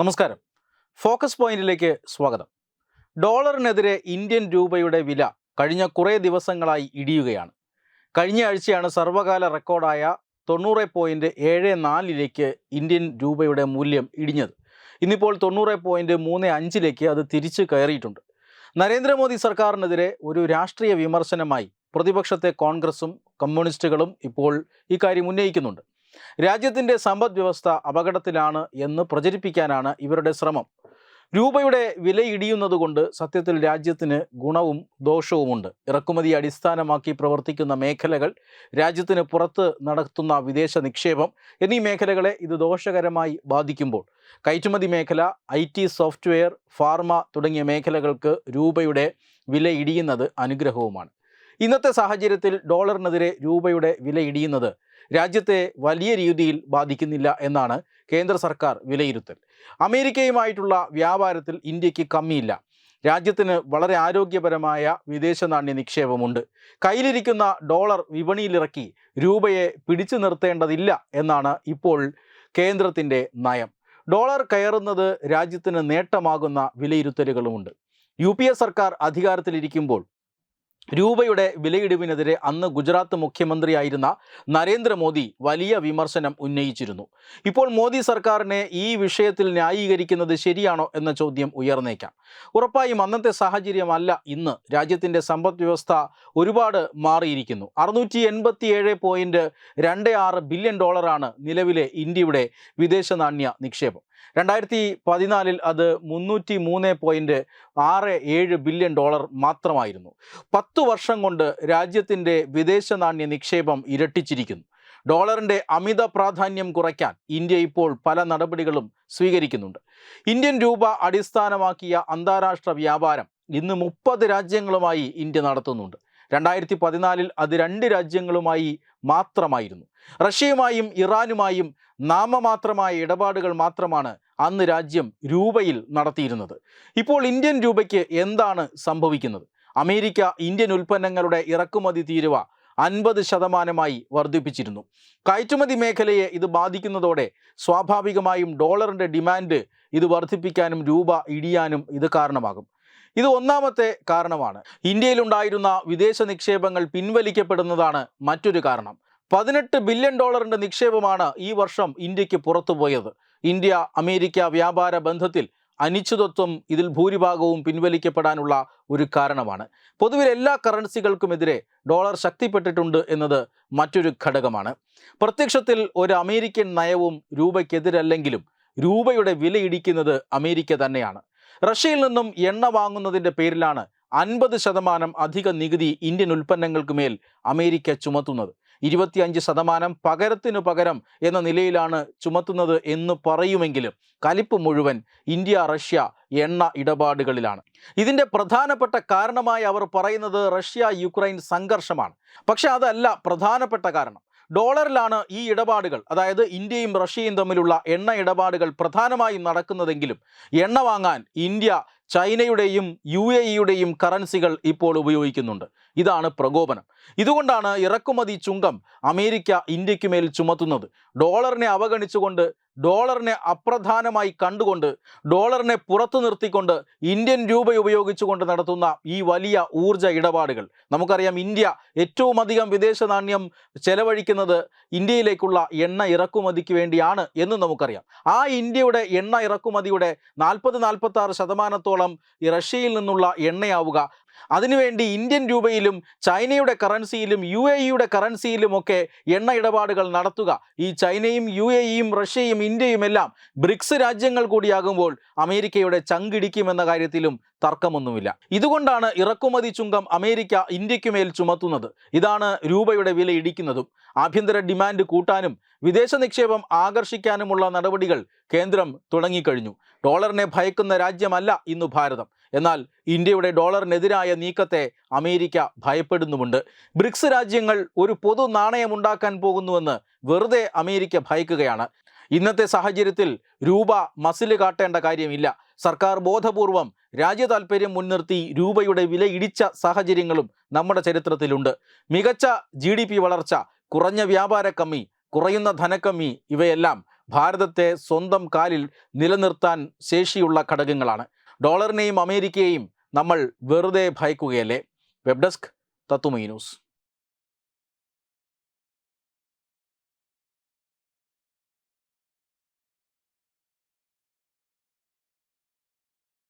നമസ്കാരം. ഫോക്കസ് പോയിന്റിലേക്ക് സ്വാഗതം. ഡോളറിനെതിരെ ഇന്ത്യൻ രൂപയുടെ വില കഴിഞ്ഞ കുറേ ദിവസങ്ങളായി ഇടിയുകയാണ്. കഴിഞ്ഞ ആഴ്ചയാണ് സർവകാല റെക്കോർഡായ തൊണ്ണൂറ് പോയിന്റ് ഏഴ് നാലിലേക്ക് ഇന്ത്യൻ രൂപയുടെ മൂല്യം ഇടിഞ്ഞത്. ഇന്നിപ്പോൾ തൊണ്ണൂറ് പോയിന്റ് മൂന്ന് അഞ്ചിലേക്ക് അത് തിരിച്ചു കയറിയിട്ടുണ്ട്. നരേന്ദ്രമോദി സർക്കാരിനെതിരെ ഒരു രാഷ്ട്രീയ വിമർശനമായി പ്രതിപക്ഷത്തെ കോൺഗ്രസും കമ്മ്യൂണിസ്റ്റുകളും ഇപ്പോൾ ഇക്കാര്യം ഉന്നയിക്കുന്നുണ്ട്. രാജ്യത്തിന്റെ സമ്പദ് വ്യവസ്ഥ അപകടത്തിലാണ് എന്ന് പ്രചരിപ്പിക്കാനാണ് ഇവരുടെ ശ്രമം. രൂപയുടെ വിലയിടിയുന്നതുകൊണ്ട് സത്യത്തിൽ രാജ്യത്തിന് ഗുണവും ദോഷവുമുണ്ട്. ഇറക്കുമതി അടിസ്ഥാനമാക്കി പ്രവർത്തിക്കുന്ന മേഖലകൾ രാജ്യത്തിന് പുറത്ത് നടത്തുന്ന വിദേശ നിക്ഷേപം എന്നീ മേഖലകളെ ഇത് ദോഷകരമായി ബാധിക്കുമ്പോൾ കയറ്റുമതി മേഖല ഐ ടി സോഫ്റ്റ്വെയർ ഫാർമ തുടങ്ങിയ മേഖലകൾക്ക് രൂപയുടെ വില ഇടിയുന്നത് അനുഗ്രഹവുമാണ്. ഇന്നത്തെ സാഹചര്യത്തിൽ ഡോളറിനെതിരെ രൂപയുടെ വില ഇടിയുന്നത് രാജ്യത്തെ വലിയ രീതിയിൽ ബാധിക്കുന്നില്ല എന്നാണ് കേന്ദ്ര സർക്കാർ വിലയിരുത്തൽ. അമേരിക്കയുമായിട്ടുള്ള വ്യാപാരത്തിൽ ഇന്ത്യയ്ക്ക് കമ്മിയില്ല. രാജ്യത്തിന് വളരെ ആരോഗ്യപരമായ വിദേശ നാണ്യ നിക്ഷേപമുണ്ട്. കയ്യിലിരിക്കുന്ന ഡോളർ വിപണിയിലിറക്കി രൂപയെ പിടിച്ചു നിർത്തേണ്ടതില്ല എന്നാണ് ഇപ്പോൾ കേന്ദ്രത്തിന്റെ നയം. ഡോളർ കയറുന്നത് രാജ്യത്തിന് നേട്ടമാകുന്ന വിലയിരുത്തലുകളുമുണ്ട്. യു പി എ സർക്കാർ അധികാരത്തിലിരിക്കുമ്പോൾ രൂപയുടെ വിലയിടിവിനെതിരെ അന്ന് ഗുജറാത്ത് മുഖ്യമന്ത്രിയായിരുന്ന നരേന്ദ്രമോദി വലിയ വിമർശനം ഉന്നയിച്ചിരുന്നു. ഇപ്പോൾ മോദി സർക്കാരിനെ ഈ വിഷയത്തിൽ ന്യായീകരിക്കുന്നത് ശരിയാണോ എന്ന ചോദ്യം ഉയർന്നേക്കാം. ഉറപ്പായും അന്നത്തെ സാഹചര്യമല്ല ഇന്ന്. രാജ്യത്തിന്റെ സമ്പദ് വ്യവസ്ഥ ഒരുപാട് മാറിയിരിക്കുന്നു. അറുന്നൂറ്റി എൺപത്തിയേഴ് പോയിന്റ് രണ്ട് ആറ് ബില്യൺ ഡോളറാണ് നിലവിലെ ഇന്ത്യയുടെ വിദേശ നാണ്യ നിക്ഷേപം. രണ്ടായിരത്തി പതിനാലിൽ അത് മുന്നൂറ്റി മൂന്ന് പോയിന്റ് ആറ് ഏഴ് ബില്യൺ ഡോളർ മാത്രമായിരുന്നു. പത്തു വർഷം കൊണ്ട് രാജ്യത്തിന്റെ വിദേശ നാണ്യ നിക്ഷേപം ഇരട്ടിച്ചിരിക്കുന്നു. ഡോളറിന്റെ അമിത പ്രാധാന്യം കുറയ്ക്കാൻ ഇന്ത്യ ഇപ്പോൾ പല നടപടികളും സ്വീകരിക്കുന്നുണ്ട്. ഇന്ത്യൻ രൂപ അടിസ്ഥാനമാക്കിയ അന്താരാഷ്ട്ര വ്യാപാരം ഇന്ന് മുപ്പത് രാജ്യങ്ങളുമായി ഇന്ത്യ നടത്തുന്നുണ്ട്. രണ്ടായിരത്തി പതിനാലിൽ അത് രണ്ട് രാജ്യങ്ങളുമായി മാത്രമായിരുന്നു. റഷ്യയുമായും ഇറാനുമായും നാമമാത്രമായ ഇടപാടുകൾ മാത്രമാണ് അന്ന് രാജ്യം രൂപയിൽ നടത്തിയിരുന്നത്. ഇപ്പോൾ ഇന്ത്യൻ രൂപയ്ക്ക് എന്താണ് സംഭവിക്കുന്നത്? അമേരിക്ക ഇന്ത്യൻ ഉൽപ്പന്നങ്ങളുടെ ഇറക്കുമതി തീരുവ അൻപത് ശതമാനമായി വർദ്ധിപ്പിച്ചിരുന്നു. കയറ്റുമതി മേഖലയെ ഇത് ബാധിക്കുന്നതോടെ സ്വാഭാവികമായും ഡോളറിന്റെ ഡിമാൻഡ് ഇത് വർദ്ധിപ്പിക്കാനും രൂപ ഇടിയാനും ഇത് കാരണമാകും. ഇത് ഒന്നാമത്തെ കാരണമാണ്. ഇന്ത്യയിലുണ്ടായിരുന്ന വിദേശ നിക്ഷേപങ്ങൾ പിൻവലിക്കപ്പെടുന്നതാണ് മറ്റൊരു കാരണം. പതിനെട്ട് ബില്യൺ ഡോളറിന്റെ നിക്ഷേപമാണ് ഈ വർഷം ഇന്ത്യയ്ക്ക് പുറത്തുപോയത്. ഇന്ത്യ അമേരിക്ക വ്യാപാര ബന്ധത്തിൽ അനിശ്ചിതത്വം ഇതിൽ ഭൂരിഭാഗവും പിൻവലിക്കപ്പെടാനുള്ള ഒരു കാരണമാണ്. പൊതുവിൽ എല്ലാ കറൻസികൾക്കുമെതിരെ ഡോളർ ശക്തിപ്പെട്ടിട്ടുണ്ട് എന്നത് മറ്റൊരു ഘടകമാണ്. പ്രത്യക്ഷത്തിൽ ഒരു അമേരിക്കൻ നയവും രൂപയ്ക്കെതിരല്ലെങ്കിലും രൂപയുടെ വില ഇടിക്കുന്നത് അമേരിക്ക തന്നെയാണ്. റഷ്യയിൽ നിന്നും എണ്ണ വാങ്ങുന്നതിന്റെ പേരിലാണ് അൻപത് ശതമാനം അധിക നികുതി ഇന്ത്യൻ ഉൽപ്പന്നങ്ങൾക്ക് മേൽ അമേരിക്ക ചുമത്തുന്നത്. ഇരുപത്തിയഞ്ച് ശതമാനം പകരത്തിനു പകരം എന്ന നിലയിലാണ് ചുമത്തുന്നത് എന്ന് പറയുമെങ്കിലും കലിപ്പ് മുഴുവൻ ഇന്ത്യ റഷ്യ എണ്ണ ഇടപാടുകളിലാണ്. ഇതിന്റെ പ്രധാനപ്പെട്ട കാരണമായി അവർ പറയുന്നത് റഷ്യ യുക്രൈൻ സംഘർഷമാണ്. പക്ഷേ അതല്ല പ്രധാനപ്പെട്ട കാരണം. ഡോളറിലാണ് ഈ ഇടപാടുകൾ. അതായത് ഇന്ത്യയും റഷ്യയും തമ്മിലുള്ള എണ്ണ ഇടപാടുകൾ പ്രധാനമായും നടക്കുന്നതെങ്കിലും എണ്ണ വാങ്ങാൻ ഇന്ത്യ ചൈനയുടെയും യു എ ഇയുടെയും കറൻസികൾ ഇപ്പോൾ ഉപയോഗിക്കുന്നുണ്ട്. ഇതാണ് പ്രകോപനം. ഇതുകൊണ്ടാണ് ഇറക്കുമതി ചുങ്കം അമേരിക്ക ഇന്ത്യയ്ക്ക് മേൽ ചുമത്തുന്നത്. ഡോളറിനെ അവഗണിച്ചുകൊണ്ട് ഡോളറിനെ അപ്രധാനമായി കണ്ടുകൊണ്ട് ഡോളറിനെ പുറത്തു നിർത്തിക്കൊണ്ട് ഇന്ത്യൻ രൂപ ഉപയോഗിച്ചുകൊണ്ട് നടത്തുന്ന ഈ വലിയ ഊർജ ഇടപാടുകൾ. നമുക്കറിയാം ഇന്ത്യ ഏറ്റവും അധികം വിദേശ നാണ്യം ചെലവഴിക്കുന്നത് ഇന്ത്യയിലേക്കുള്ള എണ്ണ ഇറക്കുമതിക്ക് വേണ്ടിയാണ് എന്ന് നമുക്കറിയാം. ആ ഇന്ത്യയുടെ എണ്ണ ഇറക്കുമതിയുടെ നാൽപ്പത് നാൽപ്പത്തി ശതമാനത്തോളം റഷ്യയിൽ നിന്നുള്ള എണ്ണയാവുക അതിനുവേണ്ടി ഇന്ത്യൻ രൂപയിലും ചൈനയുടെ കറൻസിയിലും യു എ ഇയുടെ കറൻസിയിലും ഒക്കെ എണ്ണ ഇടപാടുകൾ നടത്തുക. ഈ ചൈനയും യു എ ഇയും റഷ്യയും ഇന്ത്യയും എല്ലാം ബ്രിക്സ് രാജ്യങ്ങൾ കൂടിയാകുമ്പോൾ അമേരിക്കയുടെ ചങ്കിടിക്കുമെന്ന കാര്യത്തിലും തർക്കമൊന്നുമില്ല. ഇതുകൊണ്ടാണ് ഇറക്കുമതി ചുങ്കം അമേരിക്ക ഇന്ത്യക്കുമേൽ ചുമത്തുന്നത്. ഇതാണ് രൂപയുടെ വില ഇടിക്കുന്നതും. ആഭ്യന്തര ഡിമാൻഡ് കൂട്ടാനും വിദേശ നിക്ഷേപം ആകർഷിക്കാനുമുള്ള നടപടികൾ കേന്ദ്രം തുടങ്ങിക്കഴിഞ്ഞു. ഡോളറിനെ ഭയക്കുന്ന രാജ്യമല്ല ഇന്ന് ഭാരതം. എന്നാൽ ഇന്ത്യയുടെ ഡോളറിനെതിരായ നീക്കത്തെ അമേരിക്ക ഭയപ്പെടുന്നുമുണ്ട്. ബ്രിക്സ് രാജ്യങ്ങൾ ഒരു പൊതു നാണയമുണ്ടാക്കാൻ പോകുന്നുവെന്ന് വെറുതെ അമേരിക്ക ഭയക്കുകയാണ്. ഇന്നത്തെ സാഹചര്യത്തിൽ രൂപ മസിൽ കാട്ടേണ്ട കാര്യമില്ല. സർക്കാർ ബോധപൂർവം രാജ്യ താൽപ്പര്യം മുൻനിർത്തി രൂപയുടെ വില ഇടിച്ച സാഹചര്യങ്ങളും നമ്മുടെ ചരിത്രത്തിലുണ്ട്. മികച്ച ജി വളർച്ച കുറഞ്ഞ വ്യാപാര കമ്മി കുറയുന്ന ധനക്കമ്മി ഇവയെല്ലാം ഭാരതത്തെ സ്വന്തം കാലിൽ നിലനിർത്താൻ ശേഷിയുള്ള ഘടകങ്ങളാണ്. ഡോളറിനെയും അമേരിക്കയെയും നമ്മൾ വെറുതെ ഭയക്കുകയല്ലേ? വെബ് ഡെസ്ക് തത്തുമൈ ന്യൂസ്.